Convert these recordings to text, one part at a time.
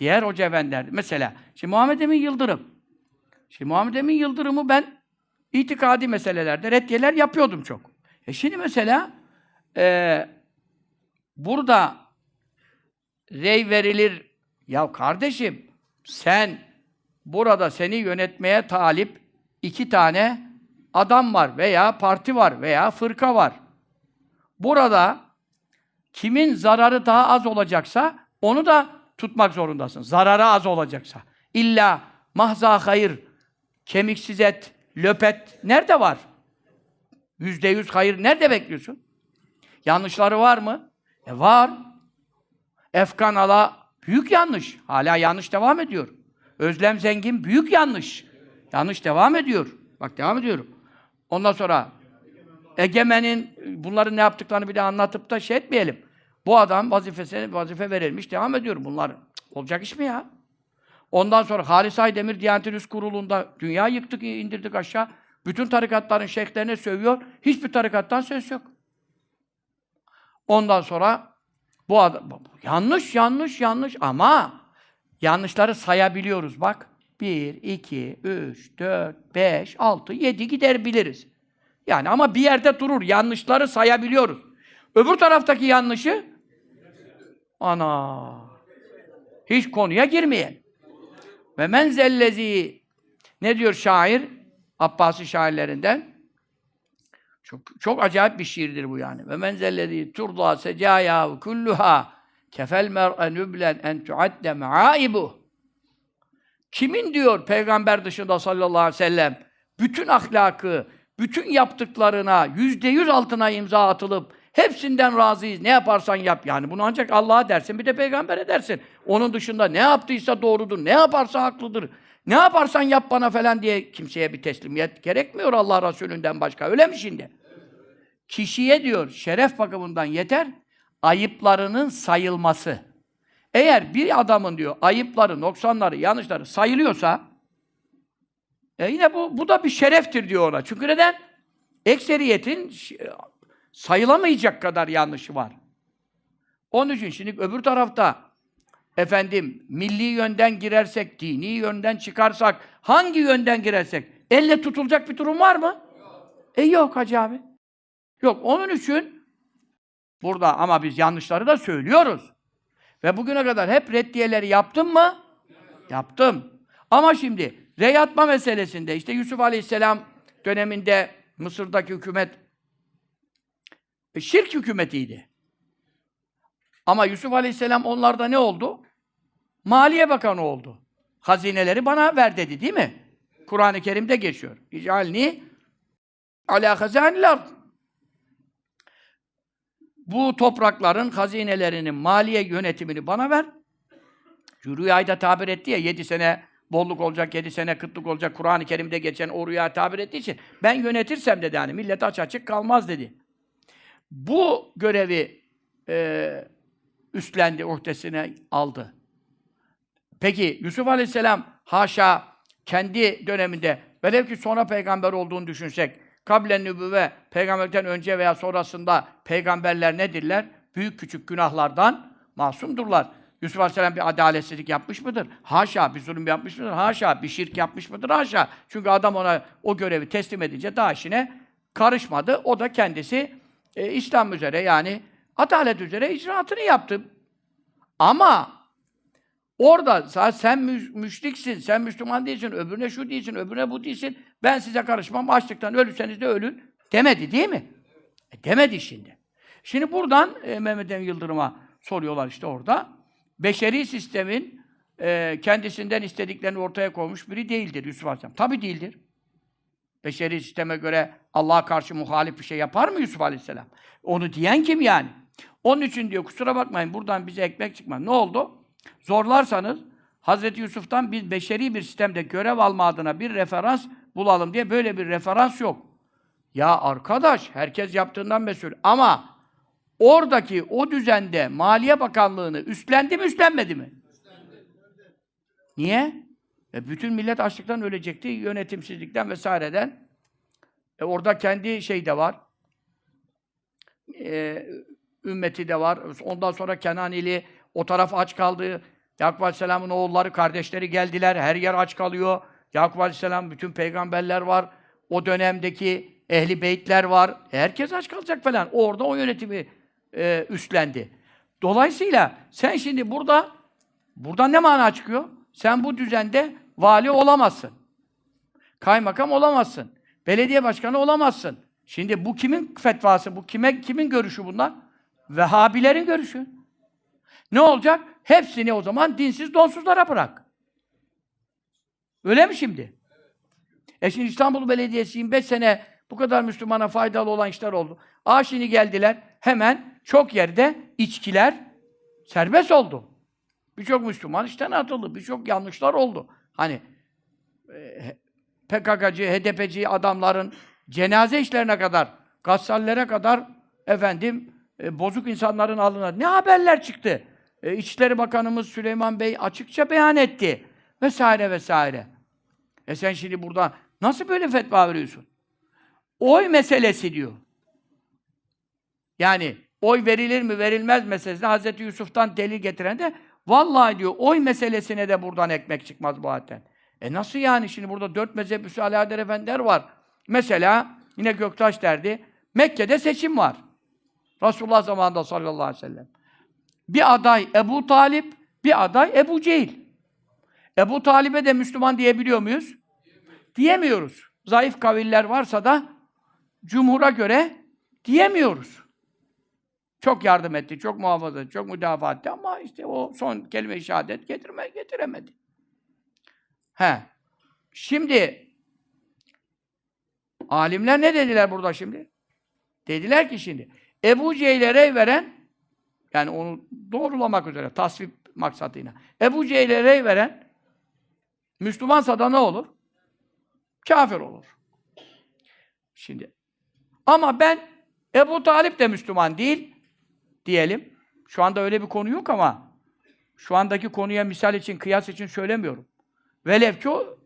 Diğer hoca efendiler. Mesela, şimdi Muhammed Emin Yıldırım. Şimdi Muhammed Emin Yıldırım'ı ben itikadi meselelerde reddiyeler yapıyordum çok. E şimdi mesela e, burada rey verilir. Ya kardeşim sen burada seni yönetmeye talip iki tane adam var veya parti var veya fırka var. Burada kimin zararı daha az olacaksa onu da tutmak zorundasın. Zararı az olacaksa. İlla mahza hayır, kemiksiz et, löpet nerede var? Yüzde yüz hayır nerede bekliyorsun? Yanlışları var mı? E var. Efkan Ala büyük yanlış. Hala yanlış devam ediyor. Özlem Zengin büyük yanlış. Yanlış devam ediyor. Bak devam ediyorum. Ondan sonra Egemen'in bunların ne yaptıklarını bir de anlatıp da şey etmeyelim. Bu adam vazifesine vazife verilmiş, devam ediyor. Bunlar olacak iş mi ya? Ondan sonra Halis Aydemir Diyanet Üst Kurulu'nda dünya yıktık, indirdik aşağı. Bütün tarikatların şeyhlerine sövüyor. Hiçbir tarikattan söz yok. Ondan sonra bu adam yanlış, yanlış, yanlış ama yanlışları sayabiliyoruz bak. 1, 2, 3, 4, 5, 6, 7 gider biliriz. Yani ama bir yerde durur. Yanlışları sayabiliyoruz. Öbür taraftaki yanlışı ana hiç konuya girmeyen. Ve men zellezi ne diyor şair? Abbasi şairlerinden. Çok çok acayip bir şiirdir bu yani. Ve men zellezi turda secaya kulluha kefel mer'e nüblen en tuadde maaibu. Kimin diyor peygamber dışında sallallahu aleyhi ve sellem bütün ahlakı, bütün yaptıklarına yüzde yüz altına imza atılıp hepsinden razıyız. Ne yaparsan yap. Yani bunu ancak Allah'a dersin, bir de peygambere dersin. Onun dışında ne yaptıysa doğrudur, ne yaparsa haklıdır. Ne yaparsan yap bana falan diye kimseye bir teslimiyet gerekmiyor Allah Resulü'nden başka. Öyle mi şimdi? Kişiye diyor şeref bakımından yeter ayıplarının sayılması. Eğer bir adamın diyor ayıpları, noksanları, yanlışları sayılıyorsa e yine bu bu da bir şereftir diyor ona. Çünkü neden? Ekseriyetin sayılamayacak kadar yanlışı var. Onun için şimdi öbür tarafta efendim milli yönden girersek, dini yönden çıkarsak, hangi yönden girersek elle tutulacak bir durum var mı? E yok hacı abi. Yok. Onun için burada ama biz yanlışları da söylüyoruz. Ve bugüne kadar hep reddiyeleri yaptım mı? Yaptım. Ama şimdi rey atma meselesinde işte Yusuf Aleyhisselam döneminde Mısır'daki hükümet e, şirk hükümetiydi. Ama Yusuf Aleyhisselam onlarda ne oldu? Maliye Bakanı oldu. Hazineleri bana ver dedi değil mi? Kur'an-ı Kerim'de geçiyor. İcalni ala hazanil. Bu toprakların hazinelerinin maliye yönetimini bana ver. Rüyayı tabir etti ya, yedi sene bolluk olacak, yedi sene kıtlık olacak, Kur'an-ı Kerim'de geçen o rüya tabir ettiği için ben yönetirsem dedi hani, millet aç açık kalmaz dedi. Bu görevi e, üstlendi, uhdesine aldı. Peki Yusuf Aleyhisselam haşa kendi döneminde velev ki sonra peygamber olduğunu düşünsek kablen nübüvve peygamberden önce veya sonrasında peygamberler nedirler? Büyük küçük günahlardan masumdurlar. Yusuf Aleyhisselam bir adaletsizlik yapmış mıdır? Haşa. Bir zulüm yapmış mıdır? Haşa. Bir şirk yapmış mıdır? Haşa. Çünkü adam ona o görevi teslim edince daha işine karışmadı. O da kendisi e, İslam üzere yani adalet üzere icraatını yaptı. Ama Orada sen mü- müşriksin, sen Müslüman değilsin, öbürüne şu değilsin, öbürüne bu değilsin. Ben size karışmam, açlıktan ölürseniz de ölün. Demedi değil mi? E, demedi şimdi. Şimdi buradan e, Mehmet Emin Yıldırım'a soruyorlar işte orada. Beşeri sistemin e, kendisinden istediklerini ortaya koymuş biri değildir Yusuf Aleyhisselam. Tabii değildir. Beşeri sisteme göre Allah'a karşı muhalif bir şey yapar mı Yusuf Aleyhisselam? Onu diyen kim yani? Onun için diyor kusura bakmayın buradan bize ekmek çıkmaz. Ne oldu? Zorlarsanız Hazreti Yusuf'tan biz beşeri bir sistemde görev alma adına bir referans bulalım diye böyle bir referans yok. Ya arkadaş herkes yaptığından mesul ama oradaki o düzende Maliye Bakanlığı'nı üstlendi mi üstlenmedi mi? Niye? E bütün millet açlıktan ölecekti, yönetimsizlikten vesaireden. E orada kendi şey de var. E, ümmeti de var. Ondan sonra Kenanili o taraf aç kaldı. Yakup Aleyhisselam'ın oğulları, kardeşleri geldiler. Her yer aç kalıyor. Yakup Aleyhisselam, bütün peygamberler var. O dönemdeki ehli beytler var. Herkes aç kalacak falan. Orada o yönetimi e, üstlendi. Dolayısıyla sen şimdi burada buradan ne mana çıkıyor? Sen bu düzende vali olamazsın. Kaymakam olamazsın. Belediye başkanı olamazsın. Şimdi bu kimin fetvası? Bu kime kimin görüşü bunlar? Vehhabilerin görüşü. Ne olacak? Hepsini o zaman dinsiz donsuzlara bırak. Öyle mi şimdi? E şimdi İstanbul Belediyesi 25 sene bu kadar Müslümana faydalı olan işler oldu. Aa şimdi geldiler hemen çok yerde içkiler serbest oldu. Birçok Müslüman işten atıldı. Birçok yanlışlar oldu. Hani e, PKK'cı, HDP'ci adamların cenaze işlerine kadar, gassallere kadar efendim e, bozuk insanların alına ne haberler çıktı? E, İçişleri Bakanımız Süleyman Bey açıkça beyan etti. Vesaire vesaire. E sen şimdi burada nasıl böyle fetva veriyorsun? Oy meselesi diyor. Yani oy verilir mi verilmez meselesine Hazreti Yusuf'tan delil getiren de vallahi diyor oy meselesine de buradan ekmek çıkmaz bu hatten. E nasıl yani şimdi burada dört mezhep üssü Alaeddin Efendiler var. Mesela yine Göktaş derdi. Mekke'de seçim var. Resulullah zamanında sallallahu aleyhi ve sellem. Bir aday Ebu Talip, bir aday Ebu Cehil. Ebu Talip'e de Müslüman diyebiliyor muyuz? Diyemiyoruz. Zayıf kaviller varsa da cumhura göre diyemiyoruz. Çok yardım etti, çok muhafaza etti, çok müdafaa etti ama işte o son kelime-i şehadet getirme, getiremedi. He. Şimdi alimler ne dediler burada şimdi? Dediler ki şimdi Ebu Cehil'e veren yani onu doğrulamak üzere tasvip maksatıyla. Ebu Cehil'e veren Müslümansa da ne olur? Kafir olur. Şimdi ama ben Ebu Talip de Müslüman değil diyelim. Şu anda öyle bir konu yok ama şu andaki konuya misal için, kıyas için söylemiyorum. Velev ki o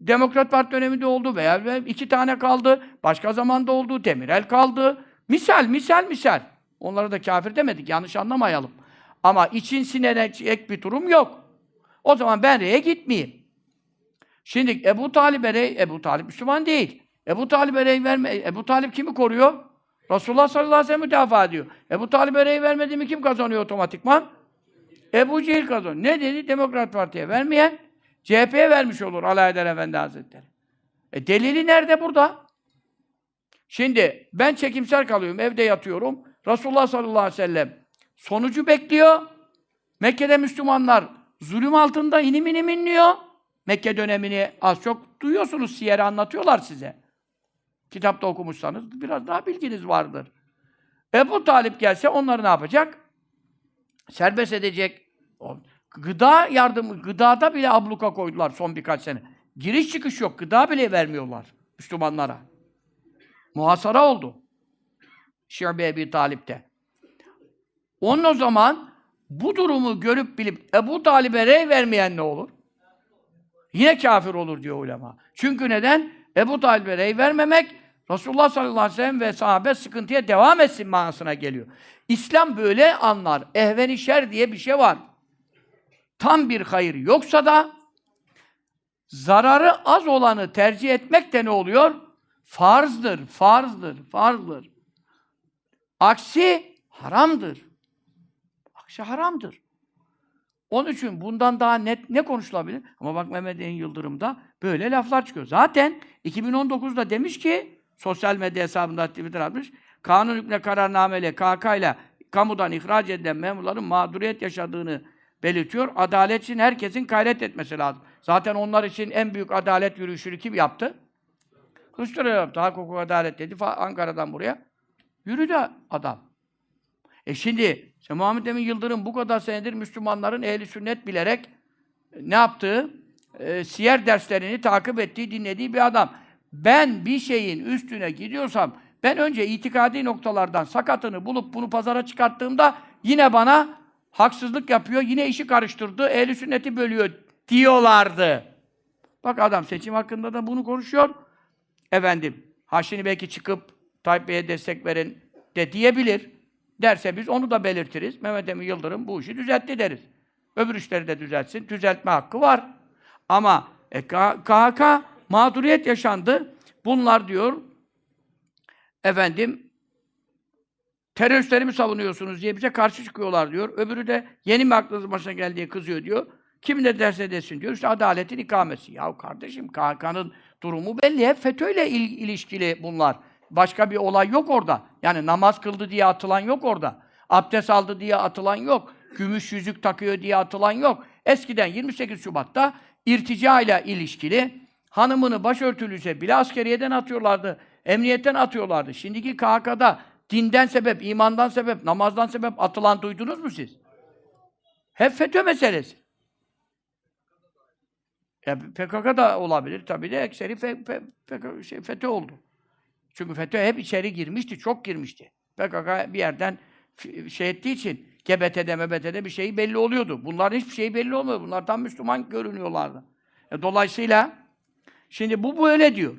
Demokrat Parti döneminde oldu veya iki tane kaldı, başka zamanda oldu, Demirel kaldı. Misal, misal, misal. Onlara da kafir demedik, yanlış anlamayalım. Ama için sinecek bir durum yok. O zaman ben reye gitmeyeyim. Şimdi Ebu Talib'e rey, Ebu Talip Müslüman değil. Ebu Talib'e rey verme, Ebu Talip kimi koruyor? Resulullah sallallahu aleyhi ve sellem müdafaa ediyor. Ebu Talib'e rey vermedi mi kim kazanıyor otomatikman? Ebu Cehil kazanıyor. Ne dedi? Demokrat Parti'ye vermeyen CHP'ye vermiş olur Alaeddin Efendi Hazretleri. E delili nerede? Burada. Şimdi ben çekimser kalıyorum, evde yatıyorum. Resulullah sallallahu aleyhi ve sellem sonucu bekliyor. Mekke'de Müslümanlar zulüm altında inim inim inliyor. Mekke dönemini az çok duyuyorsunuz, siyeri anlatıyorlar size. Kitapta okumuşsanız biraz daha bilginiz vardır. Ebu Talip gelse onları ne yapacak? Serbest edecek. Gıda yardımı, gıdada bile abluka koydular son birkaç sene. Giriş çıkış yok, gıda bile vermiyorlar Müslümanlara. Muhasara oldu. Şi'be Ebi Talip'te. Onun o zaman bu durumu görüp bilip Ebu Talib'e rey vermeyen ne olur? Yine kafir olur diyor ulema. Çünkü neden? Ebu Talib'e rey vermemek Resulullah sallallahu aleyhi ve sellem ve sahabe sıkıntıya devam etsin manasına geliyor. İslam böyle anlar. Ehveni şer diye bir şey var. Tam bir hayır yoksa da zararı az olanı tercih etmek de ne oluyor? Farzdır, farzdır, farzdır. Aksi haramdır. Aksi haramdır. Onun için bundan daha net ne konuşulabilir? Ama bak Mehmet En Yıldırım'da böyle laflar çıkıyor. Zaten 2019'da demiş ki sosyal medya hesabında Twitter atmış. Kanun hükmüne kararnameyle KK ile kamudan ihraç edilen memurların mağduriyet yaşadığını belirtiyor. Adalet için herkesin gayret etmesi lazım. Zaten onlar için en büyük adalet yürüyüşünü kim yaptı? Kılıçdaroğlu yaptı. Hak, hukuk, adalet dedi. Ankara'dan buraya. Yürüdü adam. E şimdi işte Muhammed Emin Yıldırım bu kadar senedir Müslümanların ehli sünnet bilerek ne yaptığı, e, siyer derslerini takip ettiği, dinlediği bir adam. Ben bir şeyin üstüne gidiyorsam, ben önce itikadi noktalardan sakatını bulup bunu pazara çıkarttığımda yine bana haksızlık yapıyor, yine işi karıştırdı, ehli sünneti bölüyor diyorlardı. Bak adam seçim hakkında da bunu konuşuyor. Efendim, ha şimdi belki çıkıp Tayyip Bey'e destek verin de diyebilir. Derse biz onu da belirtiriz. Mehmet Emin Yıldırım bu işi düzeltti deriz. Öbür işleri de düzeltsin. Düzeltme hakkı var. Ama e, KHK mağduriyet yaşandı. Bunlar diyor efendim teröristleri mi savunuyorsunuz diye bize karşı çıkıyorlar diyor. Öbürü de yeni mi aklınız başına geldi diye kızıyor diyor. Kim ne derse desin diyor. İşte adaletin ikamesi. Ya kardeşim KHK'nın durumu belli. Hep FETÖ'yle il- ilişkili bunlar. Başka bir olay yok orada. Yani namaz kıldı diye atılan yok orada. Abdest aldı diye atılan yok. Gümüş yüzük takıyor diye atılan yok. Eskiden 28 Şubat'ta irtica ile ilişkili hanımını başörtülüyse bile askeriyeden atıyorlardı. Emniyetten atıyorlardı. Şimdiki KHK'da dinden sebep, imandan sebep, namazdan sebep atılan duydunuz mu siz? Hep FETÖ meselesi. Ya PKK da olabilir tabii de ekseri fe, fe, PKK şey, FETÖ oldu. Çünkü FETÖ hep içeri girmişti, çok girmişti. PKK bir yerden şey ettiği için GBT'de, MBT'de bir şey belli oluyordu. Bunların hiçbir şey belli olmuyor. Bunlar tam Müslüman görünüyorlardı. E, dolayısıyla şimdi bu böyle diyor.